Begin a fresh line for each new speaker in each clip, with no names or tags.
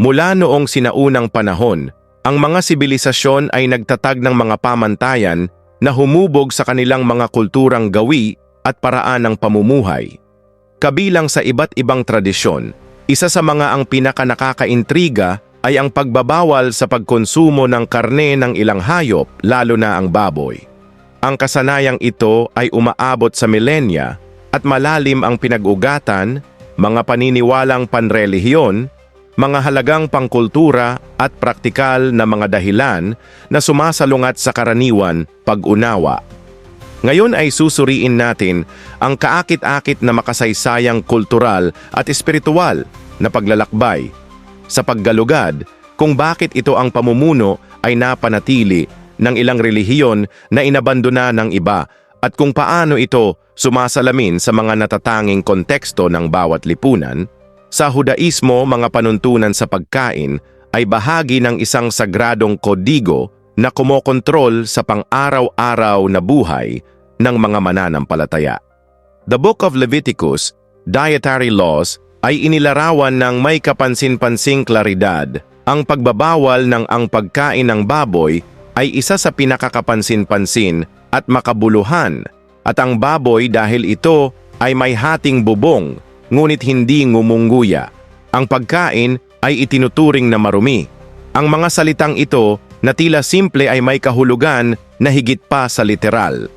Mula noong sinaunang panahon, ang mga sibilisasyon ay nagtatag ng mga pamantayan na humubog sa kanilang mga kulturang gawi at paraan ng pamumuhay. Kabilang sa iba't ibang tradisyon, isa sa mga ang pinakanakakaintriga ay ang pagbabawal sa pagkonsumo ng karne ng ilang hayop, lalo na ang baboy. Ang kasanayang ito ay umaabot sa milenya at malalim ang pinag-ugatan, mga paniniwalang panrelihiyon, mga halagang pangkultura at praktikal na mga dahilan na sumasalungat sa karaniwan pag-unawa. Ngayon ay susuriin natin ang kaakit-akit na makasaysayang kultural at espiritual na paglalakbay sa paggalugad kung bakit ito ang pamumuno ay napanatili ng ilang relihiyon na inabandona ng iba at kung paano ito sumasalamin sa mga natatanging konteksto ng bawat lipunan, sa Hudaismo mga panuntunan sa pagkain ay bahagi ng isang sagradong kodigo na kumokontrol sa pang-araw-araw na buhay ng mga mananampalataya. The Book of Leviticus, Dietary Laws, ay inilarawan ng may kapansin-pansing klaridad. Ang pagbabawal ng ang pagkain ng baboy ay isa sa pinakakapansin-pansin at makabuluhan at ang baboy dahil ito ay may hating bubong ngunit hindi ngumungguya. Ang pagkain ay itinuturing na marumi. Ang mga salitang ito na tila simple ay may kahulugan na higit pa sa literal.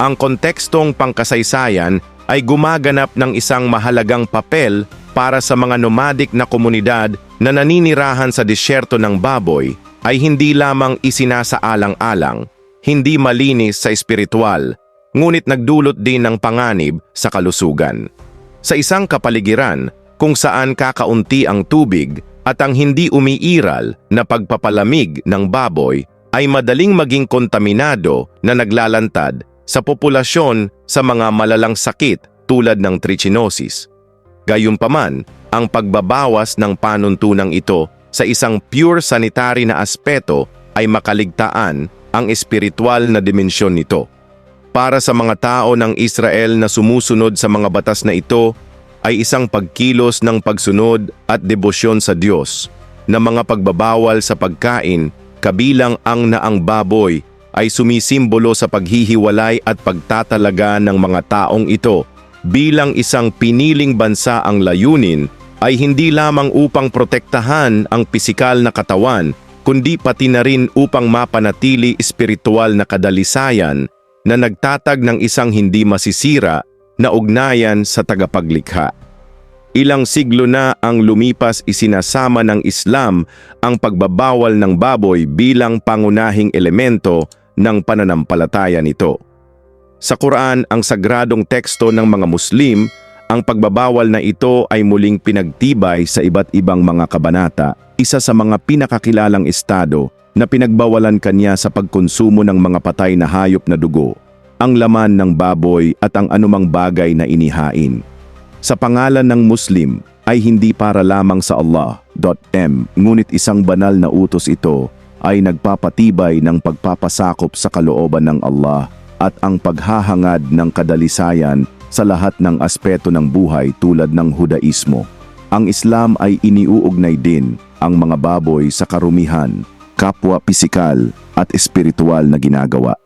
Ang kontekstong pangkasaysayan ay gumaganap ng isang mahalagang papel para sa mga nomadic na komunidad na naninirahan sa disyerto ng baboy ay hindi lamang isinasaalang-alang, hindi malinis sa espiritual, ngunit nagdulot din ng panganib sa kalusugan. Sa isang kapaligiran kung saan kakaunti ang tubig at ang hindi umiiral na pagpapalamig ng baboy ay madaling maging kontaminado na naglalantad sa populasyon sa mga malalang sakit tulad ng trichinosis. Gayunpaman, ang pagbabawas ng panuntunang ito sa isang pure sanitary na aspeto ay makaligtaan ang espiritual na dimensyon nito. Para sa mga tao ng Israel na sumusunod sa mga batas na ito ay isang pagkilos ng pagsunod at debosyon sa Diyos na mga pagbabawal sa pagkain kabilang ang naang baboy ay sumisimbolo sa paghihiwalay at pagtatalaga ng mga taong ito. Bilang isang piniling bansa ang layunin ay hindi lamang upang protektahan ang pisikal na katawan, kundi pati na rin upang mapanatili espiritual na kadalisayan na nagtatag ng isang hindi masisira na ugnayan sa tagapaglikha. Ilang siglo na ang lumipas isinasama ng Islam ang pagbabawal ng baboy bilang pangunahing elemento ng pananampalataya nito. Sa Quran, ang sagradong teksto ng mga Muslim, ang pagbabawal na ito ay muling pinagtibay sa iba't ibang mga kabanata, isa sa mga pinakakilalang estado na pinagbawalan kanya sa pagkonsumo ng mga patay na hayop na dugo, ang laman ng baboy at ang anumang bagay na inihain. Sa pangalan ng Muslim ay hindi para lamang sa Allah. Ngunit isang banal na utos ito ay nagpapatibay ng pagpapasakop sa kalooban ng Allah at ang paghahangad ng kadalisayan sa lahat ng aspeto ng buhay tulad ng Hudaismo. Ang Islam ay iniuugnay din ang mga baboy sa karumihan, kapwa pisikal at espiritual na ginagawa.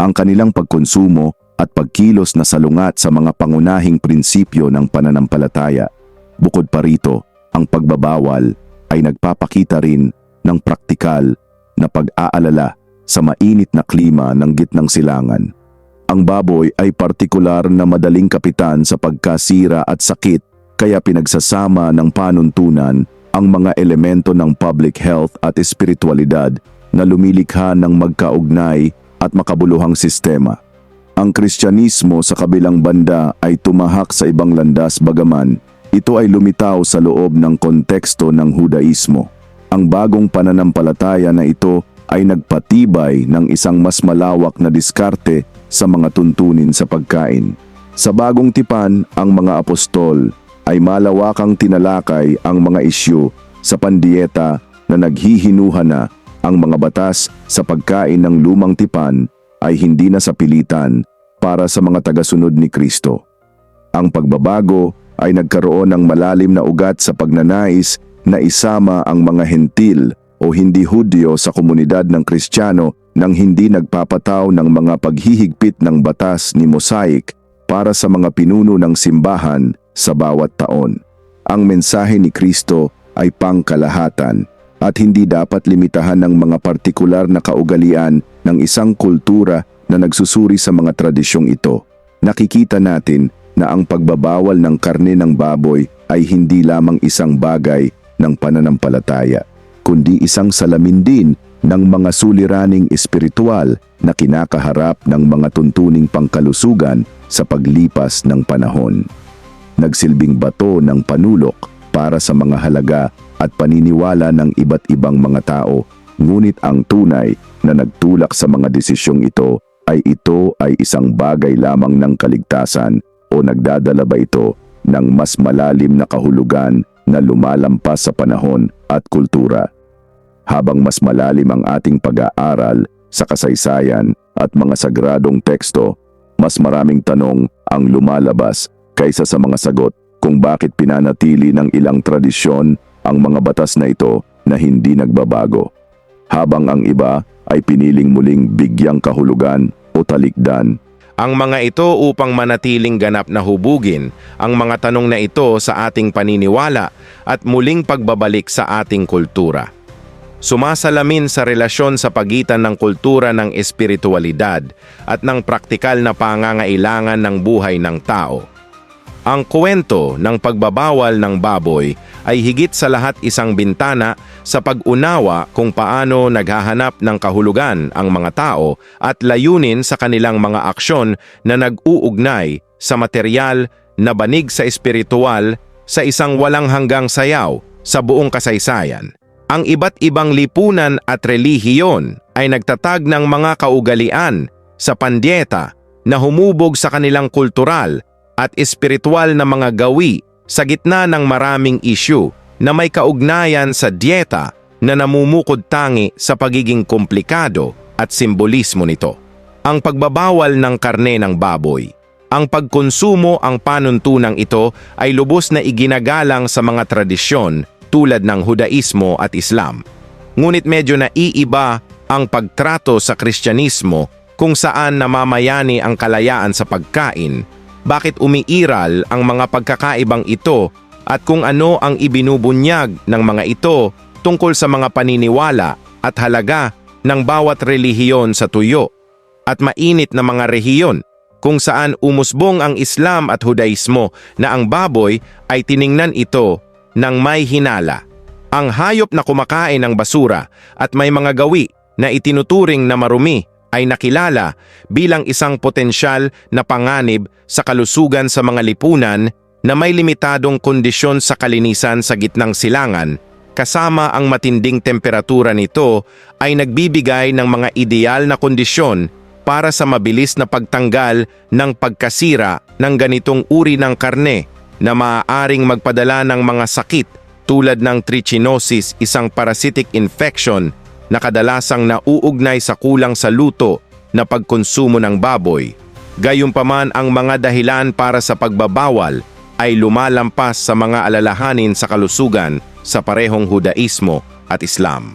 Ang kanilang pagkonsumo at pagkilos na salungat sa mga pangunahing prinsipyo ng pananampalataya. Bukod pa rito, ang pagbabawal ay nagpapakita rin ng praktikal na pag-aalala sa mainit na klima ng gitnang silangan. Ang baboy ay partikular na madaling kapitan sa pagkasira at sakit kaya pinagsasama ng panuntunan ang mga elemento ng public health at espiritualidad na lumilikha ng magkaugnay at makabuluhang sistema. Ang Kristyanismo sa kabilang banda ay tumahak sa ibang landas bagaman ito ay lumitaw sa loob ng konteksto ng Hudaismo. Ang bagong pananampalataya na ito ay nagpatibay ng isang mas malawak na diskarte sa mga tuntunin sa pagkain. Sa bagong tipan, ang mga apostol ay malawakang tinalakay ang mga isyu sa pandieta na naghihinuha na ang mga batas sa pagkain ng lumang tipan ay hindi na sa pilitan para sa mga tagasunod ni Kristo. Ang pagbabago ay nagkaroon ng malalim na ugat sa pagnanais
na isama ang mga hentil o hindi Hudyo sa komunidad ng Kristiyano nang hindi nagpapataw ng mga paghihigpit ng batas ni Mosaic para sa mga pinuno ng simbahan sa bawat taon. Ang mensahe ni Kristo ay pangkalahatan at hindi dapat limitahan ng mga partikular na kaugalian ng isang kultura na nagsusuri sa mga tradisyong ito. Nakikita natin na ang pagbabawal ng karne ng baboy ay hindi lamang isang bagay ng pananampalataya, kundi isang salamin din ng mga suliraning espiritual na kinakaharap ng mga tuntuning pangkalusugan sa paglipas ng panahon. Nagsilbing bato ng panulok para sa mga halaga at paniniwala ng iba't ibang mga tao, ngunit ang tunay na nagtulak sa mga desisyong ito ay ito ay isang bagay lamang ng kaligtasan o nagdadala ba ito ng mas malalim na kahulugan na lumalampas sa panahon at kultura. Habang mas malalim ang ating pag-aaral sa kasaysayan at mga sagradong teksto, mas maraming tanong ang lumalabas kaysa sa mga sagot kung bakit pinanatili ng ilang tradisyon ang mga batas na ito na hindi nagbabago. Habang ang iba ay piniling muling bigyang kahulugan o talikdan
Ang mga ito upang manatiling ganap na hubugin ang mga tanong na ito sa ating paniniwala at muling pagbabalik sa ating kultura. Sumasalamin sa relasyon sa pagitan ng kultura ng espiritualidad at ng praktikal na pangangailangan ng buhay ng tao. Ang kwento ng pagbabawal ng baboy ay higit sa lahat isang bintana sa pag-unawa kung paano naghahanap ng kahulugan ang mga tao at layunin sa kanilang mga aksyon na nag-uugnay sa material na banig sa espiritual sa isang walang hanggang sayaw sa buong kasaysayan. Ang iba't ibang lipunan at relihiyon ay nagtatag ng mga kaugalian sa pandieta na humubog sa kanilang kultural at espiritual na mga gawi sa gitna ng maraming isyu na may kaugnayan sa dieta na namumukod tangi sa pagiging komplikado at simbolismo nito. Ang pagbabawal ng karne ng baboy. Ang pagkonsumo ang panuntunang ito ay lubos na iginagalang sa mga tradisyon tulad ng Hudaismo at Islam. Ngunit medyo naiiba ang pagtrato sa Kristyanismo kung saan namamayani ang kalayaan sa pagkain bakit umiiral ang mga pagkakaibang ito at kung ano ang ibinubunyag ng mga ito tungkol sa mga paniniwala at halaga ng bawat relihiyon sa tuyo at mainit na mga rehiyon kung saan umusbong ang Islam at Hudaismo na ang baboy ay tiningnan ito ng may hinala. Ang hayop na kumakain ng basura at may mga gawi na itinuturing na marumi ay nakilala bilang isang potensyal na panganib sa kalusugan sa mga lipunan na may limitadong kondisyon sa kalinisan sa gitnang silangan kasama ang matinding temperatura nito ay nagbibigay ng mga ideal na kondisyon para sa mabilis na pagtanggal ng pagkasira ng ganitong uri ng karne na maaaring magpadala ng mga sakit tulad ng trichinosis, isang parasitic infection na kadalasang nauugnay sa kulang sa luto na pagkonsumo ng baboy. Gayunpaman ang mga dahilan para sa pagbabawal ay lumalampas sa mga alalahanin sa kalusugan sa parehong Hudaismo at Islam.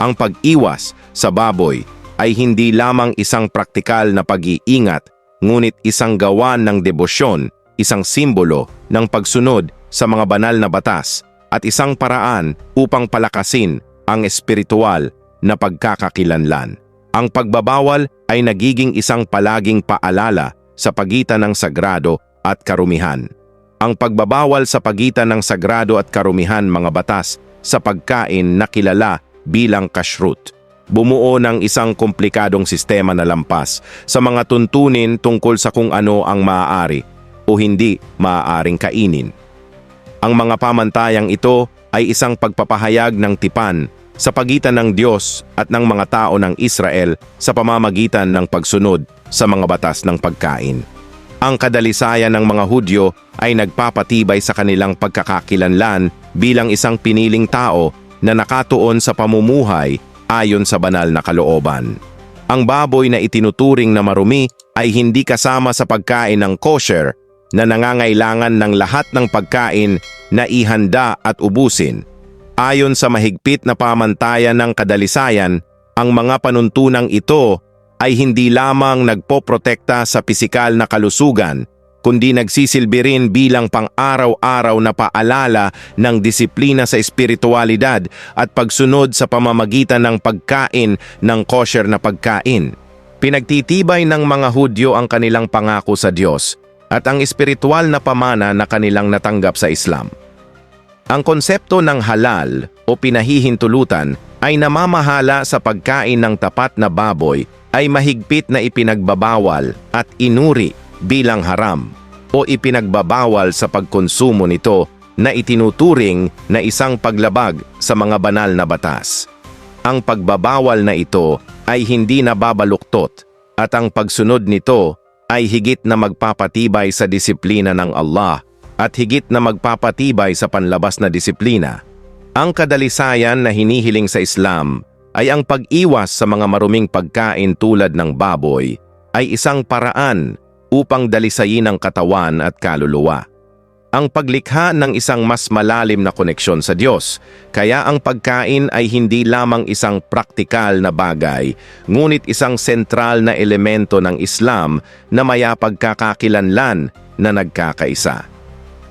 Ang pag-iwas sa baboy ay hindi lamang isang praktikal na pag-iingat, ngunit isang gawan ng debosyon, isang simbolo ng pagsunod sa mga banal na batas at isang paraan upang palakasin ang espiritual na pagkakakilanlan. Ang pagbabawal ay nagiging isang palaging paalala sa pagitan ng sagrado at karumihan. Ang pagbabawal sa pagitan ng sagrado at karumihan mga batas sa pagkain na kilala bilang kashrut. Bumuo ng isang komplikadong sistema na lampas sa mga tuntunin tungkol sa kung ano ang maaari o hindi maaaring kainin. Ang mga pamantayang ito ay isang pagpapahayag ng tipan sa pagitan ng Diyos at ng mga tao ng Israel sa pamamagitan ng pagsunod sa mga batas ng pagkain. Ang kadalisayan ng mga Hudyo ay nagpapatibay sa kanilang pagkakakilanlan bilang isang piniling tao na nakatuon sa pamumuhay ayon sa banal na kalooban. Ang baboy na itinuturing na marumi ay hindi kasama sa pagkain ng kosher na nangangailangan ng lahat ng pagkain na ihanda at ubusin Ayon sa mahigpit na pamantayan ng kadalisayan, ang mga panuntunang ito ay hindi lamang nagpoprotekta sa pisikal na kalusugan, kundi nagsisilbi rin bilang pang-araw-araw na paalala ng disiplina sa espiritualidad at pagsunod sa pamamagitan ng pagkain ng kosher na pagkain. Pinagtitibay ng mga Hudyo ang kanilang pangako sa Diyos at ang espiritual na pamana na kanilang natanggap sa Islam. Ang konsepto ng halal o pinahihintulutan ay namamahala sa pagkain ng tapat na baboy ay mahigpit na ipinagbabawal at inuri bilang haram o ipinagbabawal sa pagkonsumo nito na itinuturing na isang paglabag sa mga banal na batas. Ang pagbabawal na ito ay hindi nababaluktot at ang pagsunod nito ay higit na magpapatibay sa disiplina ng Allah at higit na magpapatibay sa panlabas na disiplina. Ang kadalisayan na hinihiling sa Islam ay ang pag-iwas sa mga maruming pagkain tulad ng baboy ay isang paraan upang dalisayin ang katawan at kaluluwa. Ang paglikha ng isang mas malalim na koneksyon sa Diyos, kaya ang pagkain ay hindi lamang isang praktikal na bagay, ngunit isang sentral na elemento ng Islam na mayapagkakakilanlan na nagkakaisa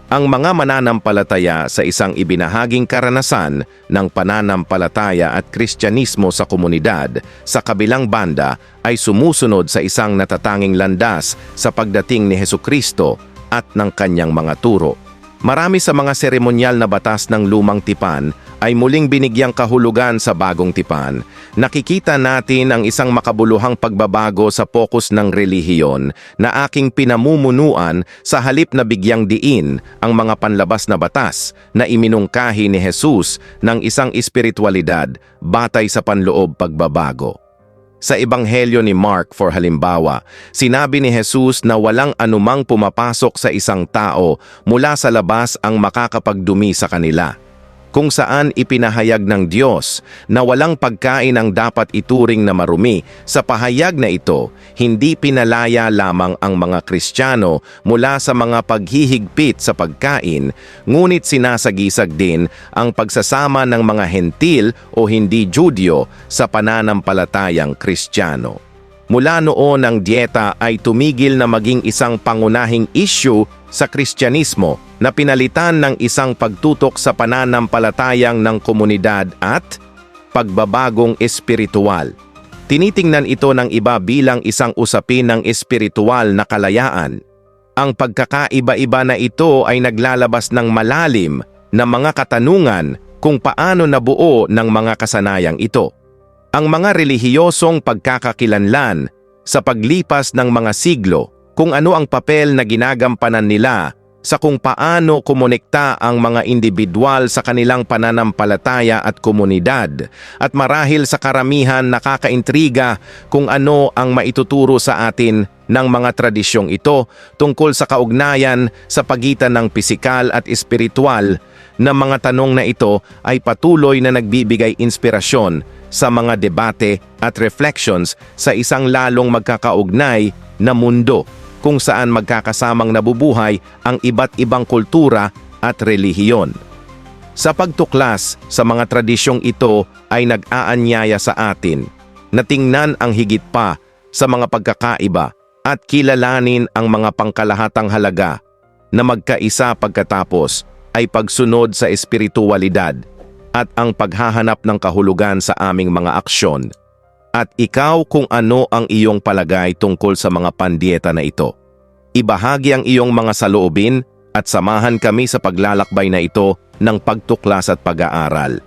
ang mga mananampalataya sa isang ibinahaging karanasan ng pananampalataya at kristyanismo sa komunidad sa kabilang banda ay sumusunod sa isang natatanging landas sa pagdating ni Heso Kristo at ng kanyang mga turo. Marami sa mga seremonyal na batas ng lumang tipan ay muling binigyang kahulugan sa bagong tipan. Nakikita natin ang isang makabuluhang pagbabago sa pokus ng relihiyon na aking pinamumunuan sa halip na bigyang diin ang mga panlabas na batas na iminungkahi ni Jesus ng isang espiritualidad batay sa panloob pagbabago. Sa Ebanghelyo ni Mark for halimbawa, sinabi ni Jesus na walang anumang pumapasok sa isang tao mula sa labas ang makakapagdumi sa kanila kung saan ipinahayag ng Diyos na walang pagkain ang dapat ituring na marumi. Sa pahayag na ito, hindi pinalaya lamang ang mga Kristiyano mula sa mga paghihigpit sa pagkain, ngunit sinasagisag din ang pagsasama ng mga hentil o hindi Judyo sa pananampalatayang Kristiyano. Mula noon ang dieta ay tumigil na maging isang pangunahing issue sa Kristyanismo na pinalitan ng isang pagtutok sa pananampalatayang ng komunidad at pagbabagong espiritual. Tinitingnan ito ng iba bilang isang usapin ng espiritual na kalayaan. Ang pagkakaiba-iba na ito ay naglalabas ng malalim na mga katanungan kung paano nabuo ng mga kasanayang ito ang mga relihiyosong pagkakakilanlan sa paglipas ng mga siglo kung ano ang papel na ginagampanan nila sa kung paano kumonekta ang mga individual sa kanilang pananampalataya at komunidad. At marahil sa karamihan nakakaintriga kung ano ang maituturo sa atin ng mga tradisyong ito tungkol sa kaugnayan sa pagitan ng pisikal at espiritual na mga tanong na ito ay patuloy na nagbibigay inspirasyon sa mga debate at reflections sa isang lalong magkakaugnay na mundo kung saan magkakasamang nabubuhay ang iba't ibang kultura at relihiyon. Sa pagtuklas sa mga tradisyong ito ay nag-aanyaya sa atin na tingnan ang higit pa sa mga pagkakaiba at kilalanin ang mga pangkalahatang halaga na magkaisa pagkatapos ay pagsunod sa espiritualidad at ang paghahanap ng kahulugan sa aming mga aksyon. At ikaw kung ano ang iyong palagay tungkol sa mga pandieta na ito. Ibahagi ang iyong mga saloobin at samahan kami sa paglalakbay na ito ng pagtuklas at pag-aaral.